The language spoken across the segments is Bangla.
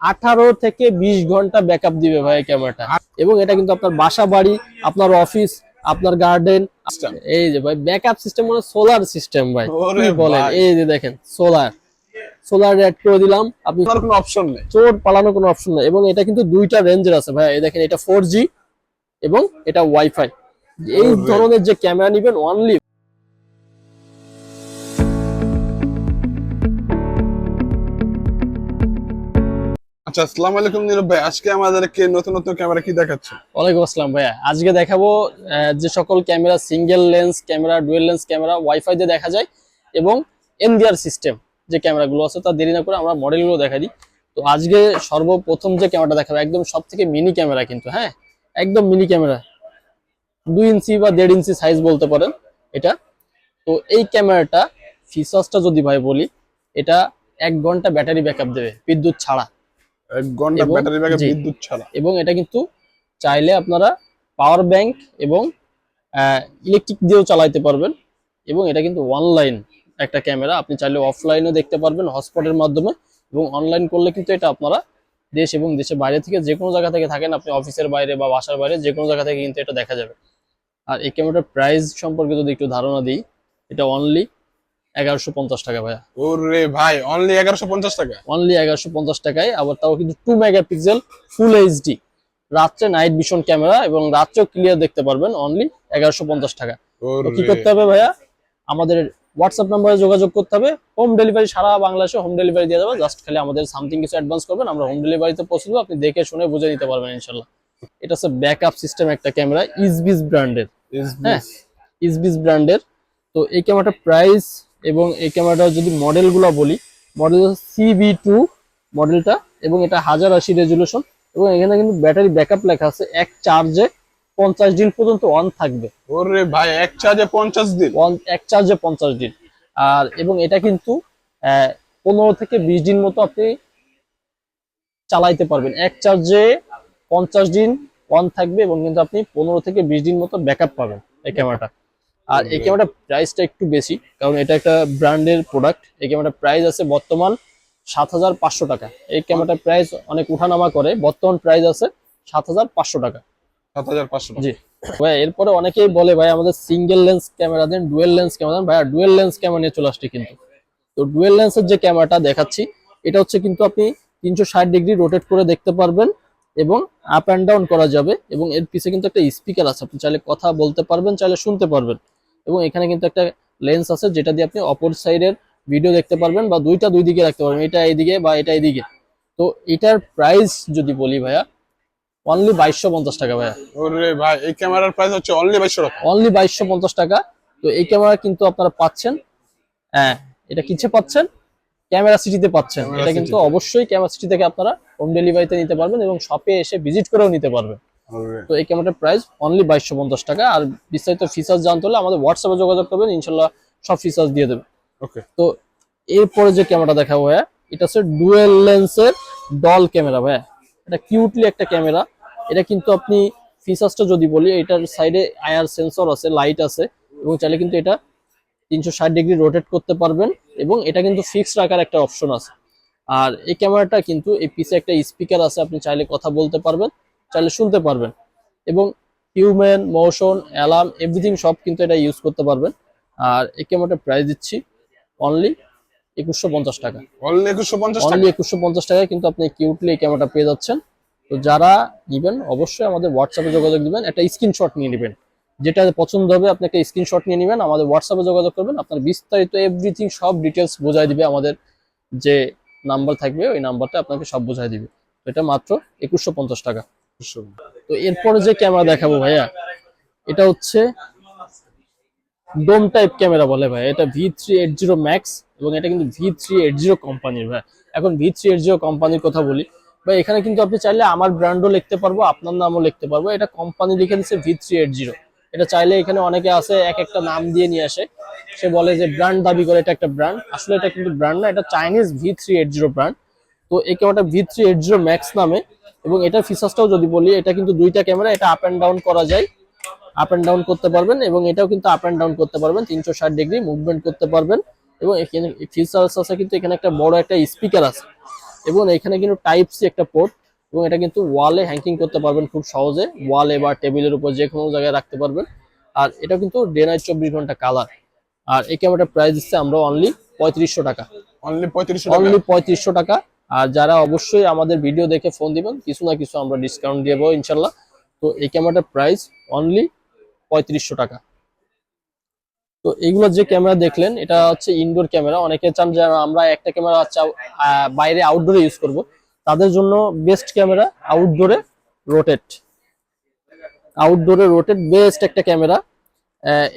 আঠারো থেকে বিশ ঘণ্টা ব্যাকআপ দিবে ভাই ক্যামেরাটা এবং এটা কিন্তু আপনার বাসা বাড়ি আপনার অফিস আপনার গার্ডেন এই যে ভাই ব্যাকআপ সিস্টেম মানে সোলার সিস্টেম ভাই। বলেন? এই যে দেখেন সোলার সোলার অ্যাড করে দিলাম। আপনি কোনো অপশন নেই। চোর পালানোর কোনো অপশন নাই। এবং এটা কিন্তু দুইটা রেঞ্জের আছে ভাই। এই দেখেন এটা ফোর জি এবং এটা ওয়াইফাই এই ধরনের যে ক্যামেরা নিবেন অনলি আচ্ছা আসসালামু আলাইকুম নীরব ভাই, আজকে আমাদেরকে নতুন নতুন ক্যামেরা কি দেখাচ্ছে? ওয়ালাইকুম আসসালাম ভাইয়া। আজকে দেখাবো যে সকল camera single lens camera dual lens camera wifi দিয়ে দেখা যায় এবং এনডিআর সিস্টেম যে ক্যামেরাগুলো আছে, তা দেরি না করে আমরা মডেলগুলো দেখা দিই। তো আজকে সর্বপ্রথম যে ক্যামেরাটা দেখাবো, একদম সব থেকে মিনি ক্যামেরা কিন্তু হ্যাঁ? একদম মিনি ক্যামেরা দুই ইঞ্চি বা দেড় ইঞ্চি সাইজ বলতে পারেন এটা। তো এই ক্যামেরাটা ফিচার্সটা যদি ভাই বলি, এটা এক ঘণ্টা ব্যাটারি ব্যাকআপ দেবে, বিদ্যুৎ ছাড়া। ঘণ্টা ব্যাটারি ব্যাকআপ বিদ্যুৎ ছাড়া। এবং এটা কিন্তু চাইলে আপনারা পাওয়ার ব্যাংক এবং ইলেকট্রিক দিয়েও চালাতে পারবেন। এবং এটা কিন্তু অনলাইন একটা ক্যামেরা আপনি চাইলে অফলাইনও দেখতে পারবেন হটস্পটের মাধ্যমে। এবং অনলাইন করলে কিন্তু এটা আপনারা দেশ এবং দেশের বাইরে থেকে যে কোনো জায়গা থেকে থাকেন আপনি অফিসের বাইরে বা বাসার বাইরে যে কোনো জায়গা থেকে কিন্তু এটা দেখা যাবে। আর এই ক্যামেরাটার প্রাইস সম্পর্কে যদি একটু ধারণা দিই এটা অনলি এগারোশো পঞ্চাশ টাকা ভাইয়া। ওরে ভাই অনলি এগারোশো পঞ্চাশ টাকা? অনলি এগারোশো পঞ্চাশ টাকায় আবার তাও কিন্তু টু মেগাপিক্সেল ফুল এইচডি রাত্রে নাইট ভিশন ক্যামেরা এবং রাত্রেও ক্লিয়ার দেখতে পারবেন অনলি এগারোশো পঞ্চাশ টাকা। কি করতে হবে ভাইয়া? আমাদের হোয়াটসঅ্যাপ নাম্বারে যোগাযোগ করতে হবে। হোম ডেলিভারি সারা বাংলাদেশে হোম ডেলিভারি দিয়ে দেবো। জাস্ট খালি আমাদের সামথিং কিছু অ্যাডভান্স করবেন আমরা হোম ডেলিভারিতে পৌঁছে দেবো আপনি দেখে শুনে বুঝে নিতে পারবেন ইনশাল্লাহ। এটা হচ্ছে ব্যাকআপ সিস্টেম একটা ক্যামেরা ইসবিস ব্র্যান্ডের হ্যাঁ। ইসবিস ব্র্যান্ডের তো এই ক্যামেরাটার প্রাইস এবং এই ক্যামেরাটার যদি মডেলগুলো বলি মডেল সিবি টু মডেলটা এবং এটা হাজার আশি রেজুলেশন এবং এখানে কিন্তু ব্যাটারি ব্যাকআপ লেখা আছে এক চার্জে পঞ্চাশ দিন পর্যন্ত অন থাকবে। ওরে ভাই এক চার্জে পঞ্চাশ দিন? অন এক চার্জে পঞ্চাশ দিন। আর এবং এটা কিন্তু পনেরো থেকে বিশ দিন মতো আপনি চালাইতে পারবেন। এক চার্জে পঞ্চাশ দিন অন থাকবে এবং কিন্তু আপনি পনেরো থেকে বিশ দিন মতো ব্যাকআপ পাবেন এই ক্যামেরাটা আর এই Okay. ক্যামেরাটার প্রাইসটা একটু বেশি কারণ এটা একটা ব্র্যান্ডের প্রোডাক্ট এই ক্যামেরাটার প্রাইস আছে বর্তমান সাত হাজার পাঁচশো টাকা। এই ক্যামেরাটার প্রাইস অনেক উঠানামা করে বর্তমান প্রাইস আছে সাত হাজার পাঁচশো টাকা। সাত হাজার পাঁচশো জি। ভাই এরপরে অনেকেই বলে ভাই আমাদের সিঙ্গেল লেন্স ক্যামেরা দেন ডুয়েল লেন্স ক্যামেরা দেন। ভাই ডুয়েল লেন্স ক্যামেরা নিয়ে চলে আসছে কিন্তু। তো ডুয়েল লেন্সের যে ক্যামেরাটা দেখাচ্ছি এটা হচ্ছে কিন্তু আপনি তিনশো ষাট ডিগ্রি রোটেট করে দেখতে পারবেন এবং আপ অ্যান্ড ডাউন করা যাবে এবং এর পিছে কিন্তু একটা স্পিকার আছে। আপনি চাইলে কথা বলতে পারবেন চাইলে শুনতে পারবেন। এবং এখানে কিন্তু একটা লেন্স আছে যেটা দিয়ে আপনি অপর সাইডের ভিডিও দেখতে পারবেন বা দুইটা দুই দিকে রাখতে পারবেন এটা এইদিকে বা এটা এইদিকে। তো এটার প্রাইস যদি বলি ভাইয়া অনলি বাইশশো পঞ্চাশ টাকা ভাইয়া। ওরে ভাই এই ক্যামেরার প্রাইস হচ্ছে অনলি বাইশশো টাকা। অনলি বাইশশো পঞ্চাশ টাকা। তো এই ক্যামেরা কিন্তু আপনারা পাচ্ছেন। হ্যাঁ এটা কিছে পাচ্ছেন? ক্যামেরা সিটিতে পাচ্ছেন। এটা কিন্তু অবশ্যই ক্যামেরা সিটি থেকে আপনারা হোম ডেলিভারিতে নিতে পারবেন এবং শপে এসে ভিজিট করেও নিতে পারবেন। তো এই ক্যামেরাটার প্রাইস অনলি বাইশশো পঞ্চাশ টাকা। আর বিস্তারিত ফিচার্স জানতে হলে আমাদের হোয়াটসঅ্যাপে যোগাযোগ করবেন ইনশাল্লাহ সব ফিচার্স দিয়ে দেবে। ওকে তো এরপরে যে ক্যামেরাটা দেখাবো ভাইয়া এটা হচ্ছে ডুয়েল লেন্সের ডল ক্যামেরা ভাইয়া। এটা কিউটলি একটা ক্যামেরা এটা কিন্তু আপনি ফিচার্সটা যদি বলি এটার সাইডে আয়ার সেন্সর আছে লাইট আছে এবং চাইলে কিন্তু এটা তিনশো ষাট ডিগ্রি রোটেট করতে পারবেন এবং এটা কিন্তু ফিক্সড রাখার একটা অপশন আছে। আর এই ক্যামেরাটা কিন্তু এই পিছে একটা স্পিকার আছে আপনি চাইলে কথা বলতে পারবেন। চাইলে শুনতে পারবেন। এবং হিউম্যান মোশন অ্যালার্ম এভরিথিং সব কিন্তু এটা ইউজ করতে পারবেন। আর এই ক্যামেরাটার প্রাইস দিচ্ছি অনলি একুশশো পঞ্চাশ টাকা। অনলি একুশশো পঞ্চাশ টাকা? অনলি একুশশো পঞ্চাশ টাকায় কিন্তু আপনি কিউটলি এই ক্যামেরাটা পেয়ে যাচ্ছেন। তো যারা নিবেন অবশ্যই আমাদের হোয়াটসঅ্যাপে যোগাযোগ দিবেন। একটা স্ক্রিনশট নিয়ে নেবেন। যেটা পছন্দ হবে আপনি একটা স্ক্রিনশট নিয়ে নেবেন। আমাদের হোয়াটসঅ্যাপে যোগাযোগ করবেন। আপনার বিস্তারিত এভরিথিং সব ডিটেলস বোঝাই দিবে আমাদের যে নাম্বার থাকবে ওই নাম্বারটা আপনাকে সব বোঝাই দিবে। এটা মাত্র একুশশো পঞ্চাশ টাকা। তো এরপরে যে ক্যামেরা দেখাবো ভাইয়া, এটা হচ্ছে ডোম টাইপ ক্যামেরা বলে ভাই এটা V three eight zero max এবং এটা কিন্তু ভি থ্রি এইট জিরো কোম্পানির ভাই এখন ভি থ্রি এইট জিরো কোম্পানির কথা বলি। ভাই, এখানে কিন্তু আপনি চাইলে আমার ব্র্যান্ডও লিখতে পারব, আপনার নামও লিখতে পারব। এটা কোম্পানি লিখে দিচ্ছে ভি থ্রি এইট জিরো এটা চাইলে এখানে অনেকে আছে, এক একটা নাম দিয়ে নিয়ে আসে। সে বলে যে ব্র্যান্ড দাবি করে এটা একটা ব্র্যান্ড আসলে এটা কিন্তু ব্র্যান্ড না, এটা Chinese V three eight zero brand তো এই ক্যামেরাটা V three eight zero max নামে। এবং এটার ফিচার্সটাও যদি বলি এটা কিন্তু দুইটা ক্যামেরা এটা আপ অ্যান্ড ডাউন করা যায়। আপ অ্যান্ড ডাউন করতে পারবেন এবং এটাও কিন্তু আপ অ্যান্ড ডাউন করতে পারবেন তিনশো ষাট ডিগ্রি মুভমেন্ট করতে পারবেন। এবং এখানে ফিচার্স আছে কিন্তু এখানে একটা বড় একটা স্পিকার আছে। এবং এখানে কিন্তু টাইপ সি একটা পোর্ট এবং এটা কিন্তু ওয়ালে হ্যাঙ্কিং করতে পারবেন খুব সহজে। ওয়ালে বা টেবিলের উপর যে কোনো জায়গায় রাখতে পারবেন। আর এটা কিন্তু ডে নাইট চব্বিশ ঘণ্টা কালার আর এই ক্যামেরাটার প্রাইস দিচ্ছে আমরা অনলি পঁয়ত্রিশশো টাকা। অনলি পঁয়ত্রিশশো অনলি পঁয়ত্রিশশো টাকা। আর যারা অবশ্যই আমাদের ভিডিও দেখে ফোন দিবেন, কিছু না কিছু আমরা ডিসকাউন্ট দেবো ইনশাল্লাহ। তো এই ক্যামেরাটার প্রাইস অনলি পঁয়ত্রিশশো টাকা। তো এইগুলো যে ক্যামেরা দেখলেন, এটা হচ্ছে ইনডোর ক্যামেরা অনেকে চান যে আমরা একটা ক্যামেরা হচ্ছে বাইরে আউটডোরে ইউজ করব। তাদের জন্য বেস্ট ক্যামেরা আউটডোরে রোটেট আউটডোরে রোটেট বেস্ট একটা ক্যামেরা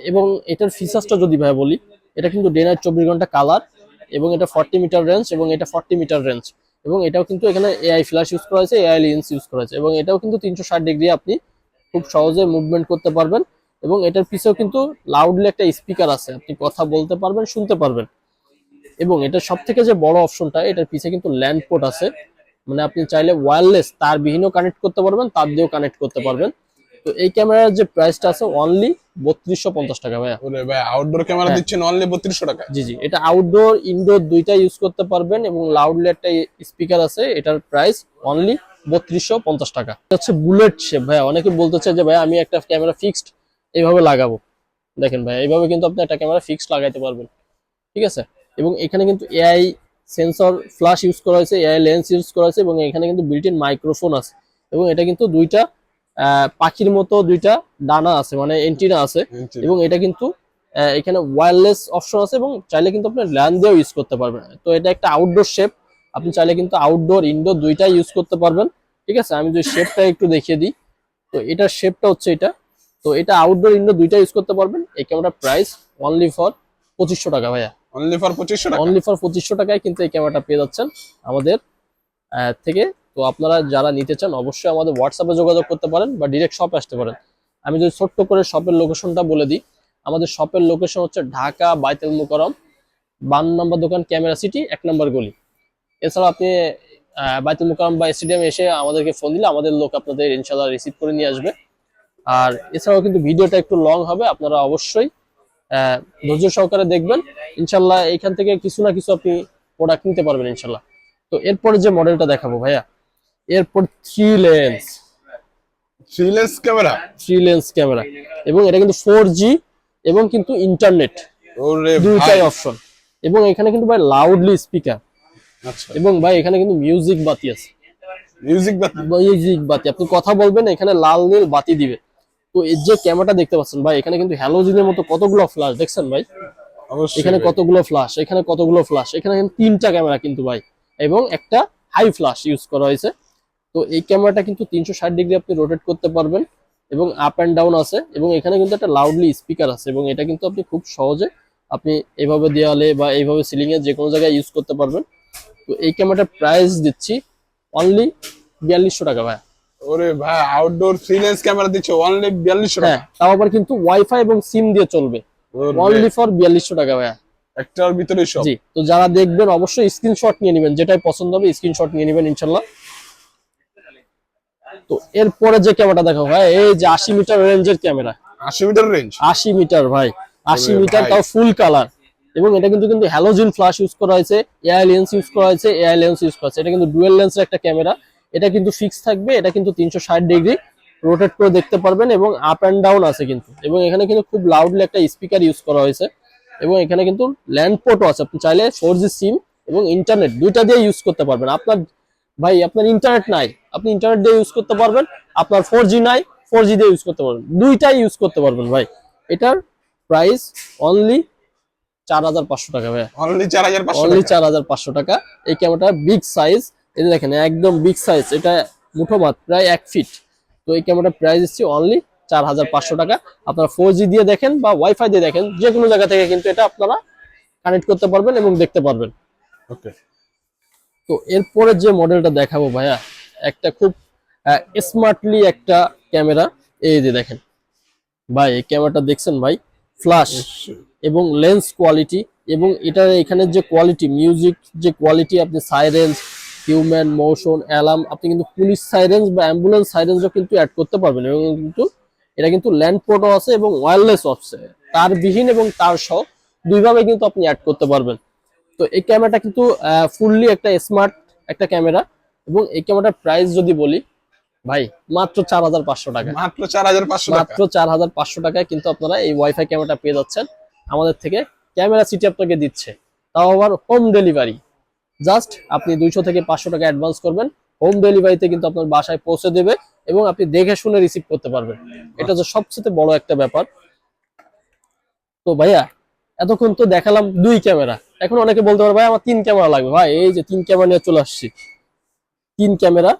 এবং এটার ফিচার্সটা যদি ভাই বলি, এটা কিন্তু ডে নাইট চব্বিশ ঘণ্টা কালার এবং এটা ফর্টি মিটার রেঞ্জ এবং এটা ফর্টি মিটার রেঞ্জ এবং এটাও কিন্তু এখানে এআই ফ্ল্যাশ ইউজ করা হয়েছে এআই লেন্স ইউজ করা হয়েছে। এবং এটাও কিন্তু তিনশো ষাট ডিগ্রি আপনি খুব সহজে মুভমেন্ট করতে পারবেন। এবং এটার পিছেও কিন্তু লাউডলি একটা স্পিকার আছে। আপনি কথা বলতে পারবেন, শুনতে পারবেন। এবং এটা সব থেকে যে বড় অপশনটা এটার পিছে কিন্তু ল্যান্ড পোর্ট আছে। মানে আপনি চাইলে ওয়্যারলেস তার বিহীনও কানেক্ট করতে পারবেন, তার দিয়েও কানেক্ট করতে পারবেন। তো এই ক্যামেরার যে প্রাইসটা আছে অনলি বত্রিশশো পঞ্চাশ টাকা ভাইয়া। ভাই আউটডোর ক্যামেরা। দিচ্ছেন অনলি বত্রিশশো টাকা জি জি এটা আউটডোর ইনডোর দুইটা ইউজ করতে পারবেন এবং লাউডলি একটা স্পিকার আছে এটার প্রাইস অনলি বত্রিশশো পঞ্চাশ টাকা। এটা হচ্ছে বুলেট শেপ ভাই অনেকে বলতে চায় যে ভাই আমি একটা ক্যামেরা ফিক্সড এইভাবে লাগাবো। দেখেন ভাই এইভাবে কিন্তু আপনি একটা ক্যামেরা ফিক্সড লাগাইতে পারবেন। ঠিক আছে? এবং এখানে কিন্তু এআই সেন্সর ফ্ল্যাশ ইউজ করা হয়েছে এআই লেন্স ইউজ করা হয়েছে এবং এখানে কিন্তু বিল্ট ইন মাইক্রোফোন আছে। এবং এটা কিন্তু দুইটা পাখির মতো দুইটা ডানা আছে মানে এন্টিনা আছে। এবং এটা কিন্তু এখানে ওয়্যারলেস অপশন আছে এবং চাইলে কিন্তু আপনি ল্যান্ড দিয়েও ইউজ করতে পারবেন। তো এটা একটা আউটডোর শেপ আপনি চাইলে কিন্তু আউটডোর ইনডোর দুইটাই ইউজ করতে পারবেন। ঠিক আছে? আমি যদি শেপটা একটু দেখিয়ে দিই। তো এটার শেপটা হচ্ছে এটা। তো এটা আউটডোর ইনডোর দুইটা ইউজ করতে পারবেন। এই ক্যামেরার প্রাইস অনলি ফর পঁচিশশো টাকা ভাইয়া। অনলি ফর পঁচিশশো টাকা? অনলি ফর পঁচিশশো টাকায় কিন্তু এই ক্যামেরাটা পেয়ে যাচ্ছেন আমাদের থেকে তো আপনারা যারা নিতে চান, অবশ্যই আমাদের হোয়াটসঅ্যাপে যোগাযোগ করতে পারেন বা ডিরেক্ট শপে আসতে পারেন। আমি যদি ছোট্ট করে শপের লোকেশনটা বলে দিই, আমাদের শপের লোকেশন হচ্ছে ঢাকা বাইতুল মুকরম বান নম্বর দোকান, ক্যামেরা সিটি, এক নম্বর গলি। এছাড়া আপনি বাইতুল মুকরম বা স্টেডিয়ামে এসে আমাদেরকে ফোন দিলে আমাদের লোক আপনাদের ইনশাল্লাহ রিসিভ করে নিয়ে আসবে। আর এছাড়াও কিন্তু ভিডিওটা একটু লং হবে, আপনারা অবশ্যই ধৈর্য সহকারে দেখবেন। ইনশাল্লাহ এখান থেকে কিছু না কিছু আপনি প্রোডাক্ট নিতে পারবেন ইনশাল্লাহ তো এরপরে যে মডেলটা দেখাবো ভাইয়া। এরপর three lens three lens camera three lens camera এবং এটা কিন্তু ফোর জি এবং কিন্তু ইন্টারনেট দুইটাই অপশন এবং এখানে কিন্তু ভাই লাউডলি স্পিকার আচ্ছা। এবং ভাই এখানে কিন্তু মিউজিক বাতি আছে। মিউজিক বাতি? মিউজিক বাতি। আপনি কথা বলবেন এখানে লাল নীল বাতি দিবে। তো এই যে ক্যামেরাটা দেখতে পাচ্ছেন ভাই এখানে কিন্তু হ্যালোজিনের মতো কতগুলো ফ্ল্যাশ দেখছেন ভাই? এখানে কতগুলো ফ্ল্যাশ এখানে কতগুলো ফ্ল্যাশ এখানে তিনটা ক্যামেরা কিন্তু ভাই। এবং একটা হাই ফ্ল্যাশ ইউজ করা হয়েছে। তো এই ক্যামেরাটা কিন্তু তিনশো ষাট ডিগ্রি আপনি রোটেট করতে পারবেন এবং আপ অ্যান্ড ডাউন আছে এবং এখানে কিন্তু একটা লাউডলি স্পিকার আছে এবং এটা কিন্তু আপনি খুব সহজে আপনি এভাবে দেওয়ালে বা এইভাবে সিলিং এ যে কোনো জায়গায় ইউজ করতে পারবেন। তো এই ক্যামেরাটার প্রাইস দিচ্ছি অনলি বিয়াল্লিশশো টাকা ভাই ওরে ভাই আউটডোর ক্যামেরা দিচ্ছে অনলি বিয়াল্লিশশো টাকা? তাও আবার কিন্তু ওয়াইফাই এবং সিম দিয়ে চলবে। অনলি ফর বিয়াল্লিশশো টাকা ভাইয়া। একটার ভিতরে সব। জি তো যারা দেখবেন অবশ্যই স্ক্রিনশট নিয়ে নেবেন যেটাই পছন্দ হবে স্ক্রিনশট নিয়ে নেবেন ইনশাল্লাহ। তো এরপরে যে ক্যামেরাটা দেখো ভাই এই যে আশি মিটার রেঞ্জের ক্যামেরা। আশি মিটার রেঞ্জ আশি মিটার ভাই আশি মিটার তাও ফুল কালার এবং এটা কিন্তু কিন্তু হ্যালোজিন ফ্ল্যাশ ইউজ করা হয়েছে এআই লেন্স ইউজ করা হয়েছে এআই লেন্স ইউজ করা হয়েছে। এটা কিন্তু ডুয়েল লেন্সের একটা ক্যামেরা। এটা কিন্তু ফিক্স থাকবে এটা কিন্তু তিনশো ষাট ডিগ্রি রোটেট করে দেখতে পারবেন এবং আপ অ্যান্ড ডাউন আছে কিন্তু। এবং এখানে কিন্তু খুব লাউডলি একটা স্পিকার ইউজ করা হয়েছে। এবং এখানে কিন্তু ল্যান্ড পোর্টও আছে। আপনি চাইলে ফোর জি সিম এবং ইন্টারনেট দুইটা দিয়ে ইউজ করতে পারবেন। আপনার ভাই আপনার ইন্টারনেট নাই। আপনি ইন্টারনেট দিয়ে ইউজ করতে পারবেন। আপনার ফোর জি নাই ফোর জি দিয়ে ইউজ করতে পারবেন। দুইটাই ইউজ করতে পারবেন ভাই। এটার প্রাইস অনলি চার হাজার পাঁচশো টাকা ভাই অনলি চার হাজার পাঁচশো অনলি চার হাজার পাঁচশো টাকা। এই ক্যামেরাটা বিগ সাইজ এই দেখেন একদম বিগ সাইজ এটা মুঠো মাত প্রায় এক ফিট তো এই ক্যামেরাটার প্রাইস দিচ্ছি অনলি চার হাজার পাঁচশো টাকা। আপনারা ফোর জি দিয়ে দেখেন বা ওয়াইফাই দিয়ে দেখেন যে কোনো জায়গা থেকে কিন্তু এটা আপনারা কানেক্ট করতে পারবেন এবং দেখতে পারবেন। ওকে তো এরপরে যে মডেলটা দেখাবো ভাইয়া একটা খুব স্মার্টলি একটা ক্যামেরা এই যে দেখেন। ভাই এই ক্যামেরাটা দেখছেন ভাই? ফ্ল্যাশ এবং লেন্স কোয়ালিটি এবং এটার এখানে যে কোয়ালিটি মিউজিক যে কোয়ালিটি আপনি সাইরেন্স হিউম্যান মোশন অ্যালার্ম আপনি কিন্তু পুলিশ সাইরেন্স বা অ্যাম্বুলেন্স সাইরেন্সও কিন্তু অ্যাড করতে পারবেন এবং কিন্তু এটা কিন্তু ল্যান্ড পোর্টও আছে এবং ওয়্যারলেস আছে তার বিহীন এবং তার সহ দুইভাবে কিন্তু আপনি অ্যাড করতে পারবেন। তো এই ক্যামেরাটা কিন্তু ফুললি একটা স্মার্ট একটা ক্যামেরা এবং এই ক্যামেরাটার প্রাইস যদি বলি ভাই মাত্র চার হাজার পাঁচশো টাকা। মাত্র চার হাজার পাঁচশো মাত্র চার হাজার পাঁচশো টাকায় কিন্তু আপনারা এই ওয়াইফাই ক্যামেরাটা পেয়ে যাচ্ছেন। আমাদের থেকে ক্যামেরা সিটি আপনাকে দিচ্ছে। তাও আবার হোম ডেলিভারি জাস্ট আপনি দুইশো থেকে পাঁচশো টাকা অ্যাডভান্স করবেন। হোম ডেলিভারিতে কিন্তু আপনার বাসায় পৌঁছে দেবে এবং আপনি দেখে শুনে রিসিভ করতে পারবেন। এটা তো সবচেয়ে বড় একটা ব্যাপার। তো ভাইয়া এতক্ষণ তো দেখালাম দুই ক্যামেরা এখন অনেকে বলতে পারে ভাই আমার তিন ক্যামেরা লাগবে। ভাই এই যে তিন ক্যামেরা নিয়ে চলে আসছি। তিন ক্যামেরা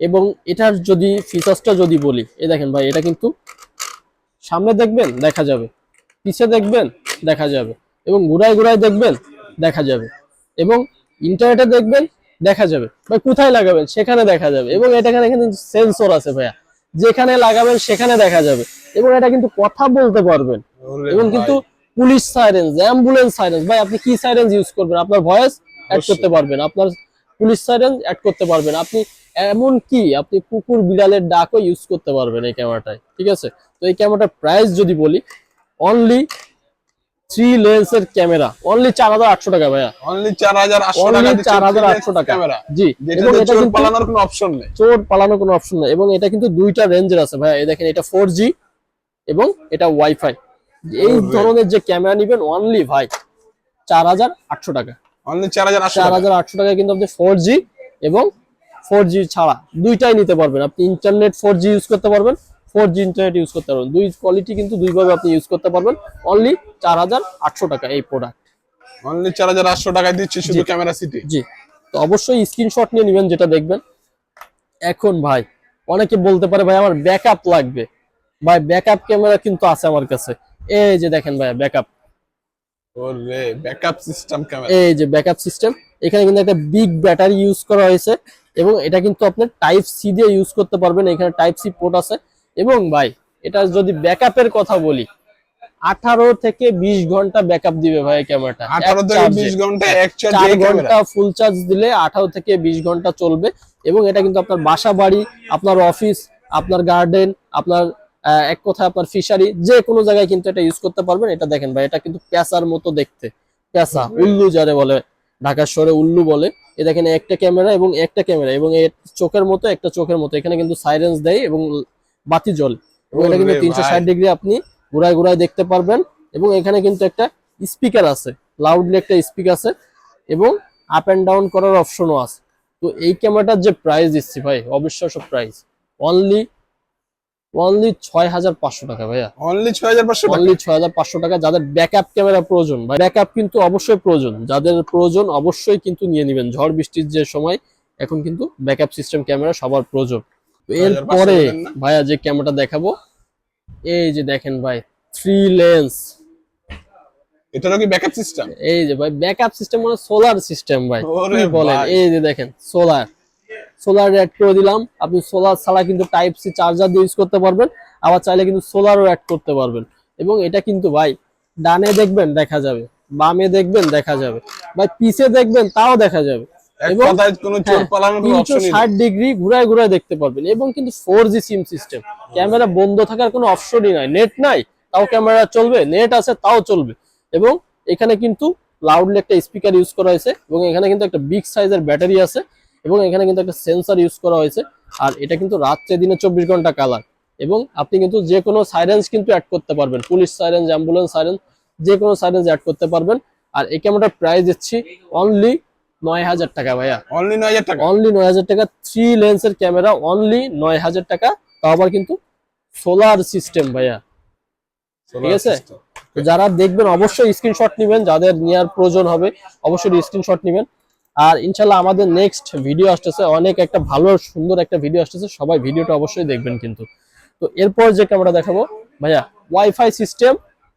এবং এটার যদি ফিচার্সটা যদি বলি এই দেখেন ভাই এটা কিন্তু সামনে দেখবেন দেখা যাবে। পিছে দেখবেন দেখা যাবে। এবং ঘুরায় ঘুরায় দেখবেন দেখা যাবে। এবং ইন্টারনেটে দেখবেন দেখা যাবে। ভাই কোথায় লাগাবেন? সেখানে দেখা যাবে। এবং এটা এখানে কিন্তু সেন্সর আছে ভাইয়া। যেখানে লাগাবেন সেখানে দেখা যাবে। এবং এটা কিন্তু কথা বলতে পারবেন। এবং কিন্তু পুলিশ সাইরেন্স অ্যাম্বুলেন্স সাইরেন্স ভাই আপনি কি সাইরেন্স ইউজ করবেন? আপনার ভয়েস অ্যাড করতে পারবেন। আপনার পুলিশ সাইরেন্স অ্যাড করতে পারবেন। আপনি এমন কি? আপনি কুকুর বিড়ালের ডাকও ইউজ করতে পারবেন এই ক্যামেরাটায় ঠিক আছে? তো এই ক্যামেরাটার প্রাইস যদি বলি অনলি থ্রি লেন্সের ক্যামেরা অনলি চার হাজার আটশো টাকা ভাইয়া। Only 4,800 অনলি টাকা দিচ্ছে চার হাজার আটশো টাকা। ক্যামেরা জি। এবং এটা চোর কিন্তু পালানোর কোনো অপশন নেই। চোর পালানোর কোনো অপশন নেই। এবং এটা কিন্তু দুইটা রেঞ্জের আছে ভাইয়া। এই দেখেন এটা ফোর জি এবং এটা ওয়াইফাই এই ধরনের যে ক্যামেরা নিবেন অনলি ভাই চার হাজার আটশো টাকা। অনলি 4,800 চার টাকা। হাজার আটশো টাকায় কিন্তু আপনি ফোর জি এবং ফোর জি ছাড়া দুইটাই নিতে পারবেন। আপনি ইন্টারনেট ফোর জি ইউজ করতে পারবেন ফোর জি ইন্টারনেট ইউজ করতে পারবেন। দুই কোয়ালিটি কিন্তু দুইভাবে আপনি ইউজ করতে পারবেন। অনলি চার হাজার আটশো টাকা এই প্রোডাক্ট অনলি 4,800 টাকায় দিচ্ছে শুধু। ক্যামেরা সিটি জি। তো অবশ্যই স্ক্রিনশট নিয়ে নেবেন যেটা দেখবেন। এখন ভাই অনেকে বলতে পারে ভাই আমার ব্যাকআপ লাগবে। ভাই ব্যাকআপ ক্যামেরা কিন্তু আছে আমার কাছে। এই যে দেখেন ভাই ব্যাকআপ ওরে ব্যাকআপ সিস্টেম ক্যামেরা এই যে ব্যাকআপ সিস্টেম এখানে কিন্তু একটা বিগ ব্যাটারি ইউজ করা হয়েছে এবং এটা কিন্তু আপনি টাইপ সি দিয়ে ইউজ করতে পারবেন এখানে টাইপ সি পোর্ট আছে। এবং ভাই এটা যদি ব্যাকআপের কথা বলি আঠারো থেকে বিশ ঘণ্টা ব্যাকআপ দিবে ভাই ক্যামেরাটা 18 থেকে 20 ঘণ্টা চার ঘণ্টা ফুল চার্জ দিলে আঠারো থেকে বিশ ঘণ্টা চলবে। এবং এটা কিন্তু আপনার বাসা বাড়ি আপনার অফিস আপনার গার্ডেন আপনার এক কথায় আপনার ফিশারি যে কোনো জায়গায় কিন্তু এটা ইউজ করতে পারবেন। এটা দেখেন ভাই এটা কিন্তু প্যাসার মতো দেখতে। প্যাসা উল্লু যারে বলে ঢাকার শহরে উল্লু বলে। এ দেখেন একটা ক্যামেরা এবং একটা ক্যামেরা এবং এর চোখের মতো একটা চোখের মতো। এখানে কিন্তু সাইরেন্স দেয় এবং বাতি জ্বলে। এবং এটা কিন্তু তিনশো। ষাট ডিগ্রি আপনি ঘুরায় ঘুরায় দেখতে পারবেন। এবং এখানে কিন্তু একটা স্পিকার আছে লাউডলি একটা স্পিকার আছে। এবং আপ এন্ড ডাউন করার অপশনও আছে। তো এই ক্যামেরাটার যে প্রাইস দিচ্ছি ভাই অবিশ্বাস্য প্রাইস অনলি অনলি ছয় হাজার পাঁচশো টাকা ভাইয়া। অনলি 6,500 টাকা? অনলি ছয় হাজার পাঁচশো টাকা যাদের ব্যাকআপ ক্যামেরা প্রয়োজন। ভাই ব্যাকআপ কিন্তু অবশ্যই প্রয়োজন। যাদের প্রয়োজন অবশ্যই কিন্তু নিয়ে নেবেন। ঝড় বৃষ্টির যে সময় এখন কিন্তু ব্যাকআপ সিস্টেম ক্যামেরা সবার প্রয়োজন। এরপরে ভাইয়া যে ক্যামেরাটা দেখাবো এই যে দেখেন ভাই থ্রি লেন্স এটারও কি ব্যাকআপ সিস্টেম এই যে ভাই ব্যাকআপ সিস্টেম মানে সোলার সিস্টেম ভাই। বলেন? এই যে দেখেন সোলার সোলার অ্যাড করে দিলাম। আপনি সোলার ছাড়া কিন্তু টাইপ সি চার্জার দিয়ে ইউজ করতে পারবেন আবার চাইলে কিন্তু সোলারও অ্যাড করতে পারবেন। এবং এটা কিন্তু ভাই ডানে দেখবেন দেখা যাবে বামে দেখবেন দেখা যাবে ভাই পিছে দেখবেন তাও দেখা যাবে। এবং হ্যাঁ, তিনশো ষাট ডিগ্রি ঘুরায় ঘুরায় দেখতে পারবেন। এবং কিন্তু four G SIM system camera বন্ধ থাকার কোনো অপশনই নাই। নেট নাই তাও ক্যামেরা চলবে নেট আছে তাও চলবে। এবং এখানে কিন্তু লাউডলি একটা স্পিকার ইউজ করা হয়েছে এবং এখানে কিন্তু একটা বিগ সাইজের ব্যাটারি আছে। এবং এখানে কিন্তু একটা সেন্সার ইউজ করা হয়েছে। আর এটা কিন্তু রাত্রে দিনে চব্বিশ ঘণ্টা কালার এবং আপনি কিন্তু যে কোনো সাইরেন্স কিন্তু অ্যাড করতে পারবেন। পুলিশ সাইরেন্স অ্যাম্বুলেন্স সাইরেন্স যে কোনো সাইরেন্স অ্যাড করতে পারবেন। আর এই ক্যামেরাটার প্রাইস দিচ্ছি অনলি নয় হাজার টাকা ভাইয়া। অনলি 9000 টাকা। অনলি নয় হাজার টাকা থ্রি লেন্সের ক্যামেরা অনলি নয় হাজার টাকা। তাও আবার কিন্তু সোলার সিস্টেম ভাইয়া। ঠিক আছে? তো যারা দেখবেন অবশ্যই স্ক্রিনশট নেবেন। যাদের নেওয়ার প্রয়োজন হবে অবশ্যই স্ক্রিনশট নেবেন। আর ইনশাল্লাহ আমাদের নেক্সট ভিডিও আসতেছে অনেক একটা ভালো সুন্দর একটা ভিডিও আসতেছে সবাই ভিডিওটা অবশ্যই দেখবেন কিন্তু। তো এরপর যে ক্যামেরা দেখাবো ভাইয়া wifi system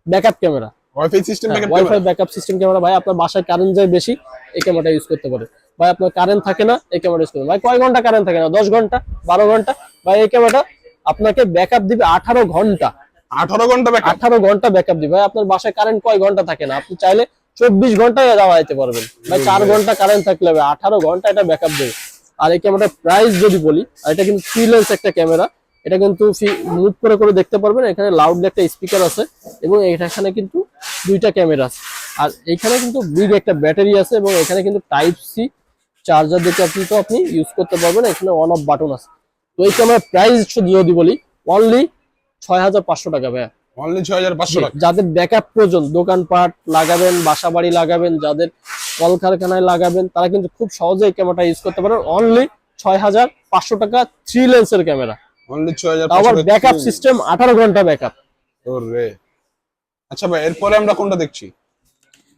backup camera wifi system backup wifi backup system camera ভাই আপনার বাসায় কারেন্ট যায় বেশি এই ক্যামেরাটা ইউজ করতে পারে। ভাই আপনার কারেন্ট থাকে না এই ক্যামেরা ইউজ করবেন ভাই কয় ঘণ্টা কারেন্ট থাকে না? দশ ঘণ্টা বারো ঘণ্টা? ভাই এই ক্যামেরাটা আপনাকে ব্যাকআপ দিবে আঠারো ঘণ্টা। 18 ঘণ্টা ব্যাকআপ আঠারো ঘণ্টা ব্যাকআপ দিবে। ভাই আপনার বাসায় কারেন্ট কয় ঘণ্টা থাকে না? আপনি চাইলে চব্বিশ ঘন্টায় যেতে পারবেন। ভাই, চার ঘণ্টা কারেন্ট থাকলে হবে, আঠারো ঘণ্টা এটা ব্যাকআপ দেবে। আর এই ক্যামেরার প্রাইস যদি বলি, আর এটা কিন্তু থ্রি লেন্স একটা ক্যামেরা এটা কিন্তু মুভ করে করে দেখতে পারবেন, এখানে লাউডলি একটা স্পিকার আছে, এবং এখানে কিন্তু দুইটা ক্যামেরা আছে। আর এখানে কিন্তু বিগ একটা ব্যাটারি আছে, এবং এখানে কিন্তু টাইপ সি চার্জার দিয়ে আপনি তো আপনি ইউজ করতে পারবেন, এখানে অন অফ বাটন আছে। তো এই ক্যামেরার প্রাইস যদি বলি অনলি ছয় হাজার পাঁচশো টাকা, ভাইয়া। অনলি ছয় হাজার পাঁচশো টাকা। যাদের ব্যাকআপ প্রয়োজন দোকানপাট লাগাবেন বাসা বাড়ি লাগাবেন যাদের কলকারখানায় লাগাবেন তারা কিন্তু খুব সহজে এই ক্যামেরাটা ইউজ করতে পারেন। অনলি ছয় হাজার পাঁচশো টাকা থ্রি লেন্সের ক্যামেরা অনলি ছয় হাজার আবার ব্যাকআপ সিস্টেম আঠারো ঘণ্টা ব্যাকআপ আচ্ছা ভাই এরপরে আমরা কোনটা দেখছি?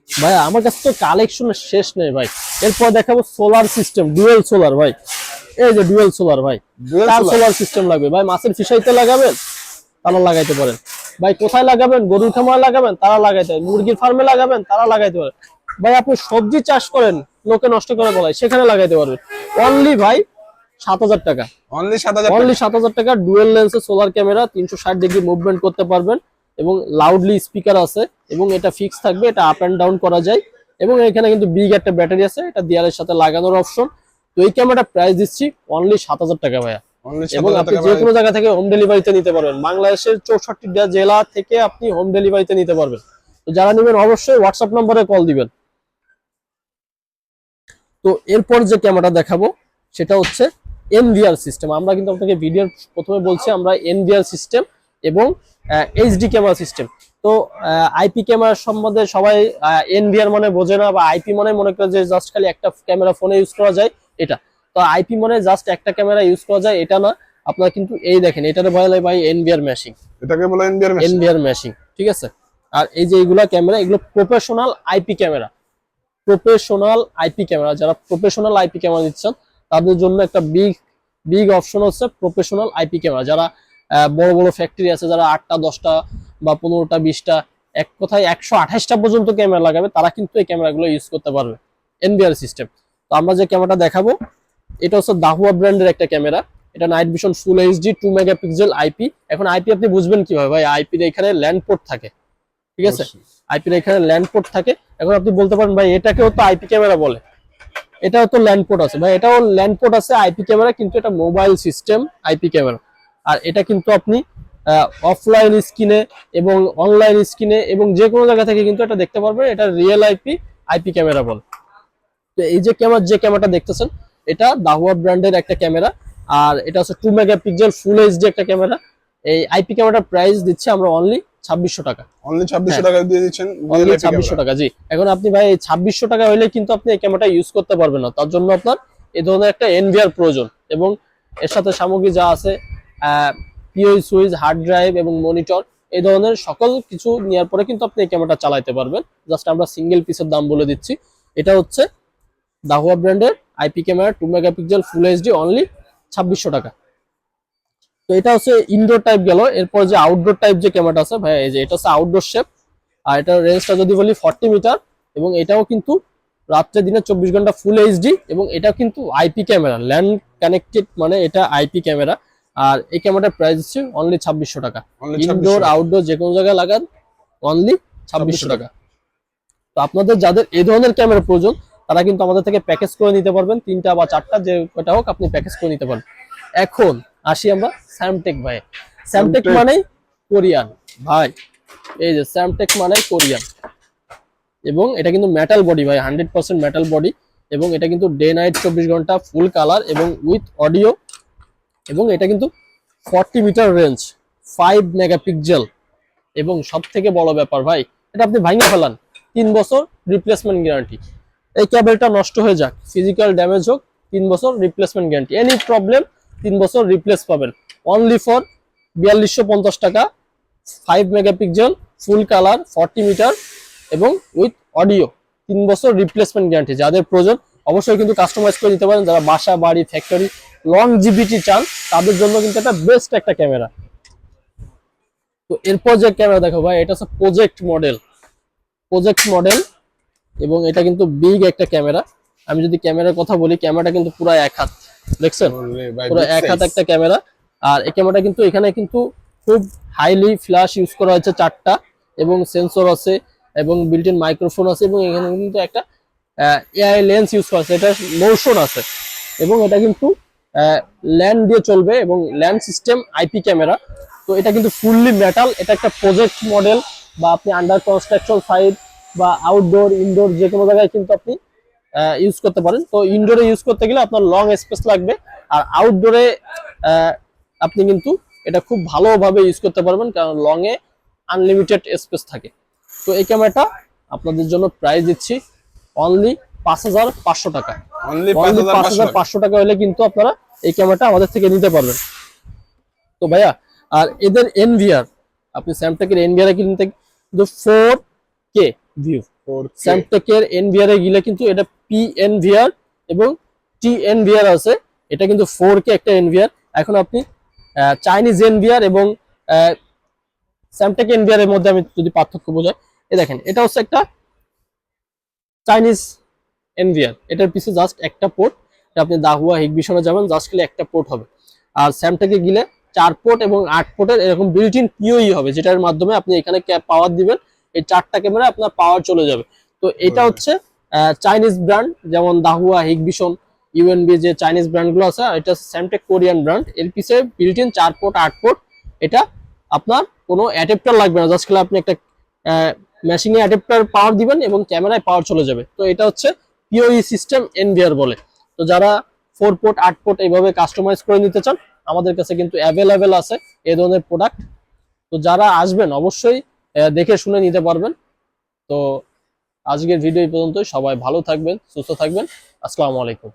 ভাই আমার কাছে তো কালেকশনের শেষ নেই ভাই। এরপর দেখাবো সোলার সিস্টেম ডুয়েল সোলার ভাই। এই যে ডুয়েল সোলার ভাই। Dual সোলার সিস্টেম লাগবে। ভাই মাছের ফিশাইতে লাগাবেন তারা লাগাইতে পারেন। ভাই কোথায় লাগাবেন? গরুর খামারে লাগাবেন? তারা লাগাইতে পারেন মুরগির ফার্মে লাগাবেন? তারা লাগাইতে পারেন ভাই আপনি সবজি চাষ করেন লোকে নষ্ট করে বলায় সেখানে লাগাইতে পারবেন। অনলি ভাই সাত হাজার টাকা। অনলি সাত হাজার অনলি সাত হাজার টাকা ডুয়েল লেন্সের সোলার ক্যামেরা তিনশো ষাট ডিগ্রি মুভমেন্ট করতে পারবেন এবং লাউডলি স্পিকার আছে এবং এটা ফিক্স থাকবে এটা আপ অ্যান্ড ডাউন করা যায় এবং এখানে কিন্তু বিগ একটা ব্যাটারি আছে এটা দেয়ালের সাথে লাগানোর অপশন তো এই ক্যামেরাটা প্রাইস দিচ্ছি অনলি সাত হাজার টাকা ভাইয়া। এবং আপনি যে কোনো জায়গা থেকে হোম ডেলিভারিতে নিতে পারবেন। বাংলাদেশের চৌষট্টিটা জেলা থেকে আপনি হোম ডেলিভারিতে নিতে পারবেন। তো যারা নেবেন অবশ্যই হোয়াটসঅ্যাপ নম্বরে কল দিবেন। তো এরপর যে ক্যামেরাটা দেখাবো সেটা হচ্ছে এনভিআর সিস্টেম আমরা কিন্তু আপনাকে ভিডিওর প্রথমে বলছি আমরা এনভিআর সিস্টেম এবং এইচডি ক্যামেরা সিস্টেম তো আইপি ক্যামেরা সম্বন্ধে সবাই এনভিআর মানে বোঝে না বা আইপি মানে মনে করে যে জাস্ট খালি একটা ক্যামেরা ফোনে ইউজ করা যায় এটা। তো আইপি মানে জাস্ট একটা ক্যামেরা ইউজ করা যায় এটা না। আপনার কিন্তু এই দেখেন এটার বলা হয় ভাই এনভিআর মেশিং এটাকে বলে এনবিআর মেশিন এনভিআর মেশিং ঠিক আছে? আর এই যে এইগুলা ক্যামেরা এগুলো professional IP camera professional IP camera যারা প্রফেশনাল আইপি ক্যামেরা দিচ্ছেন তাদের জন্য একটা বিগ বিগ অপশন হচ্ছে প্রফেশনাল আইপি ক্যামেরা যারা বড় বড় ফ্যাক্টরি আছে যারা আটটা দশটা বা পনেরোটা বিশটা এক কথায় একশো আঠাশটা পর্যন্ত ক্যামেরা লাগাবে তারা কিন্তু এই ক্যামেরাগুলো ইউজ করতে পারবে। এনবিআর সিস্টেম তো আমরা যে ক্যামেরাটা দেখাবো এটা হচ্ছে দাহুয়া ব্র্যান্ডের একটা ক্যামেরা। এটা night vision full HD two megapixel IP এখন আইপি আপনি বুঝবেন কীভাবে? ভাই আইপির এখানে ল্যান্ড পোর্ট থাকে। ঠিক আছে? আইপির এখানে ল্যান্ড পোর্ট থাকে। এখন আপনি বলতে পারেন ভাই এটাকেও তো আইপি ক্যামেরা বলে। এটাও তো ল্যান্ড পোর্ট আছে। ভাই এটাও ল্যান্ড পোর্ট আছে আইপি ক্যামেরা কিন্তু এটা মোবাইল সিস্টেম আইপি ক্যামেরা। আর এটা কিন্তু আপনি অফলাইন স্ক্রিনে এবং অনলাইন স্ক্রিনে এবং যে কোনো জায়গা থেকে কিন্তু এটা দেখতে পারবেন। এটা রিয়েল আইপি আইপি ক্যামেরা বলে। তো এই যে ক্যামেরা যে ক্যামেরাটা দেখতেছেন এটা দাহুয়া ব্র্যান্ডের একটা ক্যামেরা আর এটা হচ্ছে টু মেগাপিক্সেল ফুল এইচডি একটা ক্যামেরা। এই আইপি ক্যামেরাটার প্রাইস দিচ্ছি আমরা অনলি ছাব্বিশশো টাকা। অনলি ছাব্বিশশো হ্যাঁ। টাকা দিয়ে দিচ্ছেন অনলি ছাব্বিশশো টাকা জি। এখন আপনি ভাই ছাব্বিশশো টাকা হলে কিন্তু আপনি এই ক্যামেরাটা ইউজ করতে পারবেন না। তার জন্য আপনার এই ধরনের একটা এনভিআর প্রয়োজন এবং এর সাথে সামগ্রী যা আছে পিওই সুইচ হার্ড ড্রাইভ এবং মনিটর এই ধরনের সকল কিছু নেওয়ার পরে কিন্তু আপনি এই ক্যামেরাটা চালাতে পারবেন। জাস্ট আমরা সিঙ্গেল পিসের দাম বলে দিচ্ছি। এটা হচ্ছে দাহুয়া ব্র্যান্ডের IP camera two megapixel full HD only ছাব্বিশশো টাকা। তো এটা হচ্ছে ইনডোর টাইপ গেল। এরপর যে আউটডোর টাইপ যে ক্যামেরাটা আছে ভাই এই যে এটা হচ্ছে আউটডোর শেপ আর এটার রেঞ্জটা যদি বলি ফর্টি মিটার এবং এটাও কিন্তু রাত্রে দিনে চব্বিশ ঘণ্টা ফুল এইচডি এবং এটা কিন্তু আইপি ক্যামেরা ল্যান্ড কানেক্টেড মানে এটা আইপি ক্যামেরা। আর এই ক্যামেরাটার প্রাইস হচ্ছে অনলি ছাব্বিশশো টাকা। ইনডোর আউটডোর যে কোনো জায়গায় লাগান অনলি ছাব্বিশশো টাকা। তো আপনাদের যাদের এই ধরনের ক্যামেরা প্রয়োজন তারা কিন্তু আমাদের থেকে প্যাকেজ করে নিতে পারবেন তিনটা বা চারটা যে কটা হোক আপনি প্যাকেজ করে নিতে পারবেন। এখন আসি আমরা স্যামটেক ভাই। স্যামটেক। মানে কোরিয়ান। ভাই এই যে স্যামটেক মানে কোরিয়ান। এবং এটা কিন্তু মেটাল বডি ভাই হান্ড্রেড পার্সেন্ট মেটাল বডি এবং এটা কিন্তু ডে নাইট চব্বিশ ঘণ্টা ফুল কালার এবং উইথ অডিও এবং এটা কিন্তু forty metre range five megapixel এবং সব থেকে বড় ব্যাপার ভাই এটা আপনি ভাঙে ফেলান। তিন বছর রিপ্লেসমেন্ট গ্যারান্টি এই ক্যাবেলটা নষ্ট হয়ে যাক। ফিজিক্যাল ড্যামেজ হোক, তিন বছর রিপ্লেসমেন্ট গ্যারান্টি এনি প্রবলেম তিন বছর রিপ্লেস পাবেন। অনলি ফর বিয়াল্লিশশো পঞ্চাশ টাকা five megapixel full colour forty metre এবং উইথ অডিও তিন বছর রিপ্লেসমেন্ট গ্যারান্টি যাদের প্রয়োজন, অবশ্যই কিন্তু কাস্টমাইজ করে দিতে পারেন। যারা বাসা, বাড়ি ফ্যাক্টরি লং জিবিটি চান, তাদের জন্য কিন্তু এটা বেস্ট একটা ক্যামেরা তো এরপর যে ক্যামেরা দেখো ভাই, এটা হচ্ছে প্রজেক্ট মডেল প্রজেক্ট মডেল এবং এটা কিন্তু বিগ একটা ক্যামেরা আমি যদি ক্যামেরার কথা বলি ক্যামেরাটা কিন্তু পুরো এক হাত দেখছেন? পুরো এক হাত একটা ক্যামেরা আর এই ক্যামেরাটা কিন্তু এখানে কিন্তু খুব হাইলি ফ্ল্যাশ ইউজ করা হয়েছে চারটা এবং সেন্সর আছে এবং বিল্ট ইন মাইক্রোফোন আছে এবং এখানে কিন্তু একটা এআই লেন্স ইউজ করা আছে। এটা মোশন আছে এবং এটা কিন্তু ল্যান্ড দিয়ে চলবে এবং ল্যান্ড সিস্টেম আইপি ক্যামেরা তো এটা কিন্তু ফুললি মেটাল এটা একটা প্রজেক্ট মডেল বা আপনি আন্ডার কনস্ট্রাকশন সাইড বা আউটডোর ইনডোর যে কোনো জায়গায় কিন্তু আপনি ইউজ করতে পারেন। তো ইনডোরে ইউজ করতে গেলে আপনার লং স্পেস লাগবে। আর আউটডোরে আপনি কিন্তু এটা খুব ভালোভাবে ইউজ করতে পারবেন কারণ লং এ আনলিমিটেড স্পেস থাকে। তো এই ক্যামেরাটা আপনাদের জন্য প্রাইস দিচ্ছি অনলি পাঁচ হাজার পাঁচশো টাকা। অনলি পাঁচ হাজার পাঁচশো টাকা। হলে কিন্তু আপনারা এই ক্যামেরাটা আমাদের থেকে নিতে পারবেন। তো ভাইয়া আর এদের এনভিআর আপনি স্যামটেকের এনভিআর কিনতে কিন্তু ফোর কে স্যামটেকের এনভিআর এ গেলে কিন্তু এটা পি এনভিআর এবং টি এনভিআর আছে। এটা কিন্তু ফোর কে একটা এনভিআর এখন আপনি চাইনিজ এনভিআর এবং স্যামটেক এনভিআর এর মধ্যে আমি যদি পার্থক্য বোঝাই এ দেখেন এটা হচ্ছে একটা চাইনিজ এনভিআর এটার পিছে জাস্ট একটা পোর্ট আপনি দাহুয়া হিগবিশনে যাবেন জাস্ট গেলে একটা পোর্ট হবে। আর স্যামটেকে গেলে চার পোর্ট এবং আট পোর্টের এরকম বিল্ট ইন পিওই হবে যেটার মাধ্যমে আপনি এখানে পাওয়ার দিবেন। এই চারটা ক্যামেরা আপনার পাওয়ার চলে যাবে। তো এটা হচ্ছে চাইনিজ ব্র্যান্ড যেমন দাহুয়া হিগবিশন ইউএনবি যে চাইনিজ ব্র্যান্ডগুলো আছে আর এটা স্যামটেক কোরিয়ান ব্র্যান্ড এর পিছে বিল্ট ইন চার পোর্ট আট পোর্ট এটা আপনার কোনো অ্যাডাপ্টার লাগবে না। জাস্ট খালি আপনি একটা মেশিনে অ্যাডাপ্টার পাওয়ার দিবেন এবং ক্যামেরায় পাওয়ার চলে যাবে। তো এটা হচ্ছে পিওই সিস্টেম এনভিআর বলে। তো যারা ফোর পোর্ট আট পোর্ট এইভাবে কাস্টমাইজ করে নিতে চান আমাদের কাছে কিন্তু অ্যাভেলেবেল আছে এই ধরনের প্রোডাক্ট তো যারা আসবেন অবশ্যই দেখে শুনে নিতে পারবেন। তো আজকের ভিডিও এই পর্যন্তই। সবাই ভালো থাকবেন, সুস্থ থাকবেন। আসসালামু আলাইকুম।